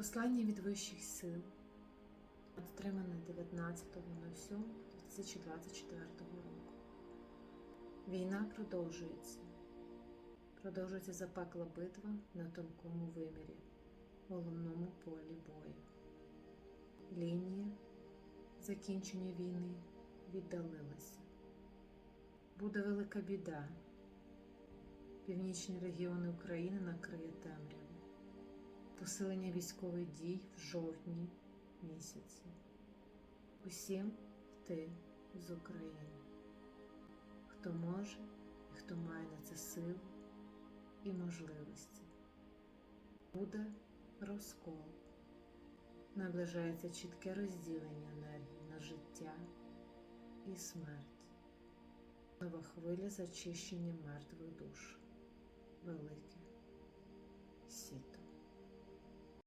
Послання від вищих сил, отримане 19.07.2024 року. Війна продовжується. Продовжується запекла битва на тонкому вимірі, головному полі бою. Лінія закінчення війни віддалилася. Буде велика біда. Північні регіони України накриє темрява. Посилення військових дій в жовтні місяці. Усім йти з України. Хто може і хто має на це силу і можливості. Буде розкол. Наближається чітке розділення енергії на життя і смерть. Нова хвиля зачищення мертвих душ. Велике сіто.